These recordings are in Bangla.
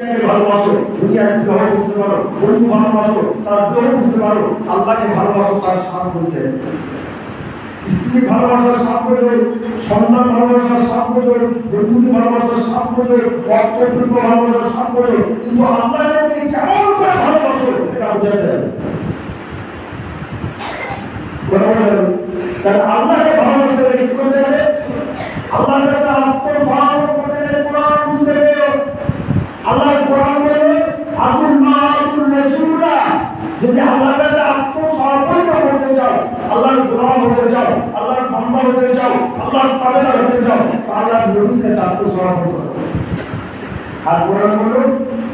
দুনিয়াকে ভালোবাসো, দুনিয়ার গ্রহ বুঝতে পারো, বন্ধু ভালোবাসো, তার গ্রহ বুঝতে পারো, আল্লাহকে ভালোবাসো, তার সাপ স্ত্রী ভালোবাসার সাপ সন্তান ভালোবাসার সাপ বন্ধুকে ভালোবাসার সাপ বোঝো ভালোবাসার সাপ কিন্তু আল্লাহকে তুমি কেমন করে ভালোবাসো, এটা বোঝা গেল? আল্লাহকে ভালোবাসতে হলে কি করতে হবে আল্লাহর কাছে আত্মসমর্পণ করতে গেলে কোরআন বুঝতে হবে আল্লাহ কোরআন বলে আব্দুল মাহুল রাসূলুল্লাহ যদি আল্লাহর কাছে আত্মসমর্পণ করতে চাও, আল্লাহর গোলাম হতে চাও, আল্লাহর বান্দা হতে চাও, আল্লাহর তাবেদার হতে চাও, তাহলে নবীর কাছে আত্মসমর্পণ করো। আর কোরআন হলো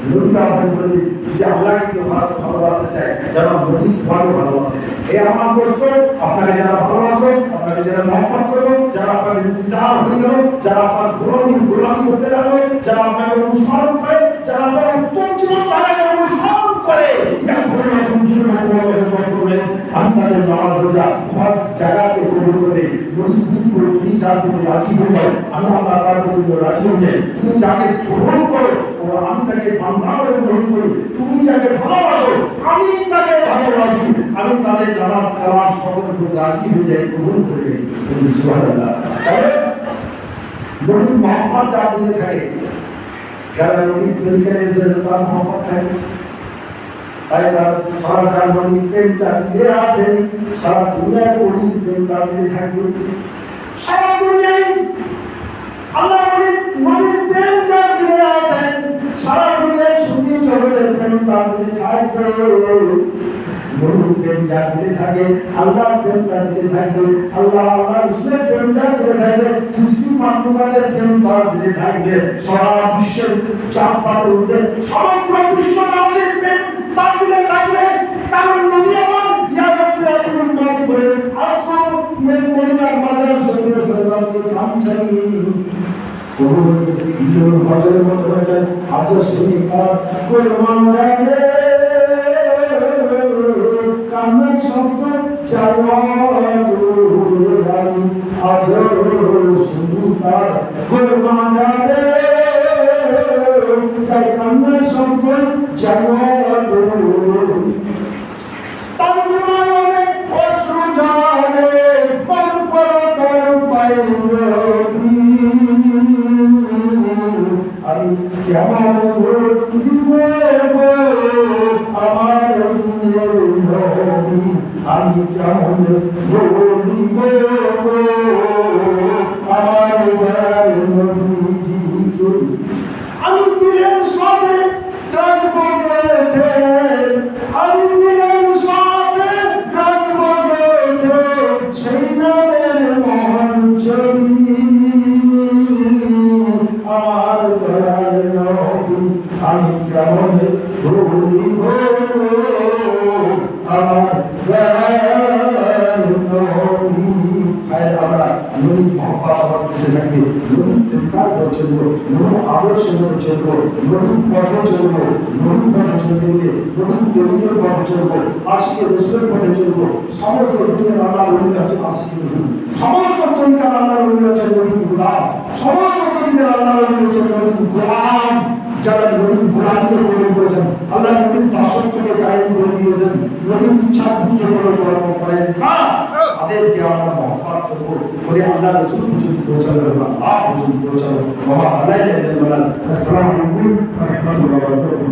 নবীকে আহ্বান করে দিই যদি আল্লাহকে কেউ ভালোবাসতে ভালোবাসতে চায়, যেন নবী তোমাকে ভালোবাসে। এই আমার দোস্ত আপনাকে যারা ভালোবাসলো আপনাকে যারা মহব্বত করল যারা আপনাকে ইন্তজার হয়ে গেল যারা আপনার গোলামি গোলামি করতে লাগল যারা আপনাকে অনুসরণ করে, যারা আপনার উত্তম জীবন বানাকে অনুসরণ করে ইয়া করল জীবন করবে আমি তাদের নামাজ রোজা তোমার জায়গাকে কবুল করে তুমি করে তুমি যার প্রতি রাজি হয়ে যাও আমি আল্লাহ তার প্রতি রাজি হয়ে যাই তুমি যাকে গ্রহণ করো আমি তাকে বান্ধা করে গ্রহণ করি, তুমি যাকে ভালোবাসো, আমি তাকে ভালোবাসি। আমি তাদের নামাজ, কালাম প্রতি রাজি হয়ে যাই, গ্রহণ করে তুমি সুবহানাল্লাহ। নবীর মহব্বত যার দিকে থাকে, যারা নবীর তরিকায় এসেছে তার মহব্বত থাকে। তাই তার সারা নবীর প্রেম দিকে আছে, সারা দুনিয়ায় নবীর প্রেম তার থাকবে। সারা দুনিয়ায় আল্লাহ প্রেম যার দিকে আছে, সারা দুনিয়ায় সুখী জগতের প্রেম তার থাকবে থাকে প্রেম থাকবে প্রেম থাকবে থাকবে। সারা বিশ্বের চাপ পাতে উঠবে সমগ্র বিশ্ববাসীর প্রেম তার কারণ নবী আমার ইয়া রাব্বি আকুল মাতি বলে মেরে মদিনার বাজার সঙ্গে সালাম কামছেন কোন হজরের মতো হয়েছে আজ শুনি তার কোরবান যাবে কান্নার শব্দ চাই আজ শুনি তার কোরবান যাবে পর পাইল আমি কেমন চলবো নবী আদর্শের মধ্যে চলবো নবী পথে চলবো নবী পথে চলতে গেলে নবী তরিকের পথে চলবো আশিকে রসুলের পথে চলবো, সমস্ত দিনের আল্লাহ নবী হচ্ছে আশিকে রসুল সমস্ত তরিকার আল্লাহ নবী হচ্ছে নবী গুলাস সমস্ত তরিকার আল্লাহ নবী হচ্ছে নবী গোলাম। যারা নবীর গোলামকে গ্রহণ করেছেন, আল্লাহ নবীর দাসত্বকে কায়েম করে দিয়েছেন। নবীর ইচ্ছা ভূত করে কর্ম করেন না। তাদেরকে আমরা মহব্বত করব। করে আল্লাহ রসুল পর্যন্ত পৌঁছাবে আল্লাহ পর্যন্ত পৌঁছাবে বাবা আল্লাহ আসসালামু আলাইকুম ওয়া রাহমাতুল্লাহি